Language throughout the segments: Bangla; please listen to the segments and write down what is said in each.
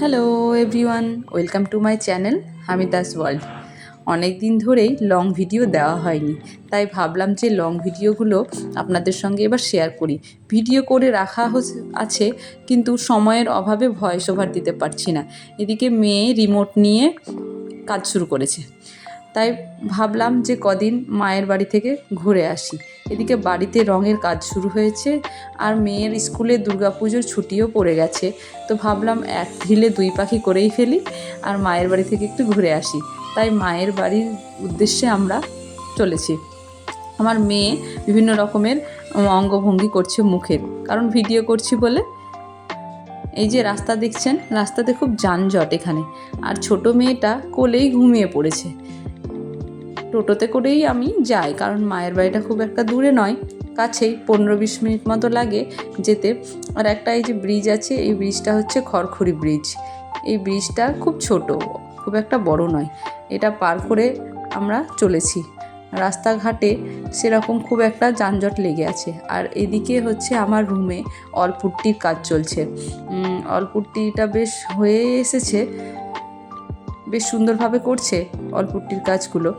Hello everyone welcome to my channel Hamida's world অনেক দিন ধরেই লং ভিডিও দেওয়া হয়নি। তাই ভাবলাম যে লং ভিডিওগুলো আপনাদের সঙ্গে এবার শেয়ার করি। ভিডিও করে রাখা আছে, কিন্তু সময়ের অভাবে ভয়েস ওভার দিতে পারছি না। এদিকে মেয়ে রিমোট নিয়ে কাজ শুরু করেছে। তাই ভাবলাম যে কদিন মায়ের বাড়ি থেকে ঘুরে আসি। এদিকে বাড়িতে রঙের কাজ শুরু হয়েছে আর মেয়ের স্কুলে দুর্গাপুজোর ছুটিও পড়ে গেছে। তো ভাবলাম এক ঢিলে দুই পাখি করেই ফেলি আর মায়ের বাড়ি থেকে একটু ঘুরে আসি। তাই মায়ের বাড়ির উদ্দেশ্যে আমরা চলেছি। আমার মেয়ে বিভিন্ন রকমের অঙ্গভঙ্গি করছে মুখের। কারণ ভিডিও করছি বলে এই যে রাস্তা দেখছেন, রাস্তাতে খুব যানজট এখানে। আর ছোট মেয়েটা কোলেই ঘুমিয়ে পড়েছে। টোটোতে করেই আমি যাই, কারণ মায়ের বাড়িটা খুব একটা দূরে নয়, কাছেই পনেরো বিশ মিনিট মতো লাগে যেতে। আর একটা এই যে ব্রিজ আছে, এই ব্রিজটা হচ্ছে খড়খড়ি ব্রিজ এই ব্রিজটা খুব ছোট, খুব একটা বড় নয়। এটা পার করে আমরা চলেছি। রাস্তাঘাটে সেরকম খুব একটা যানজট লেগে আছে। আর এদিকে হচ্ছে আমার রুমে অলপুট্টির কাজ চলছে। অলপুট্টিটা বেশ হয়ে এসেছে। বেশ সুন্দরভাবে করছে অল্পুটির কাজগুলো।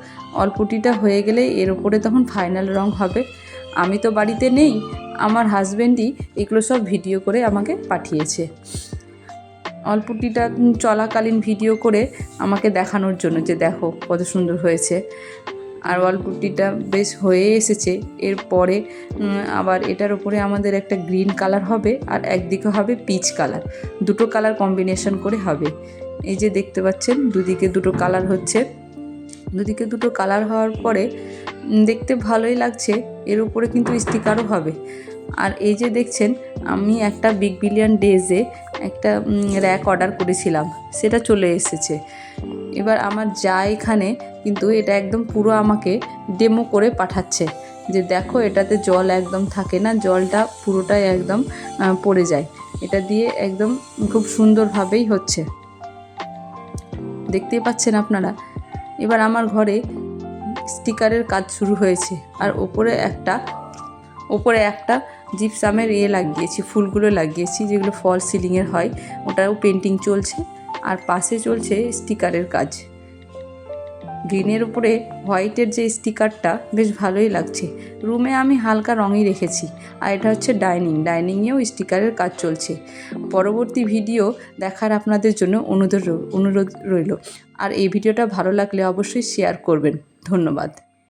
অল্পুটিটা হয়ে গেলে এর ওপরে তখন ফাইনাল রং হবে। আমি তো বাড়িতে নেই, আমার হাজব্যান্ডই এগুলো সব ভিডিও করে আমাকে পাঠিয়েছে। অল্পুটিটা চলাকালীন ভিডিও করে আমাকে দেখানোর জন্য যে দেখো কত সুন্দর হয়েছে। আর অল্পুটিটা বেশ হয়ে এসেছে। এরপরে আবার এটার উপরে আমাদের একটা গ্রিন কালার হবে আর একদিকে হবে পিচ কালার দুটো কালার কম্বিনেশন করে হবে। এই যে দেখতে পাচ্ছেন, দুদিকে দুটো কালার হচ্ছে। দুদিকে দুটো কালার হওয়ার পরে দেখতে ভালোই লাগছে, এর উপরে কিন্তু স্টিকারও হবে। আর এই যে দেখছেন, আমি একটা বিগ বিলিয়ন ডেজে একটা র্যাক অর্ডার করেছিলাম, সেটা চলে এসেছে। এবার আমার যা এখানে, কিন্তু এটা একদম পুরো আমাকে ডেমো করে পাঠাচ্ছে। যে দেখো, এটাতে জল একদম থাকে না, জলটা পুরোটাই একদম পড়ে যায়। এটা দিয়ে একদম খুব সুন্দরভাবেই হচ্ছে। দেখতেই পাচ্ছেন আপনারা। এবার আমার ঘরে স্টিকারের কাজ শুরু হয়েছে। আর ওপরে একটা ওপরে একটা জিপসামের ইয়ে লাগিয়েছি, ফুলগুলো লাগিয়েছি, যেগুলো ফল সিলিংয়ের হয়, ওটাও পেন্টিং চলছে। আর পাশে চলছে স্টিকারের কাজ। গ্রিনের উপরে হোয়াইটের যে স্টিকারটা, বেশ ভালোই লাগছে। রুমে আমি হালকা রঙই রেখেছি, আর এটা হচ্ছে ডাইনিং। ডাইনিংয়েও স্টিকারের কাজ চলছে। পরবর্তী ভিডিও দেখার আপনাদের জন্য অনুরোধ অনুরোধ রইল। আর এই ভিডিওটা ভালো লাগলে অবশ্যই শেয়ার করবেন। ধন্যবাদ।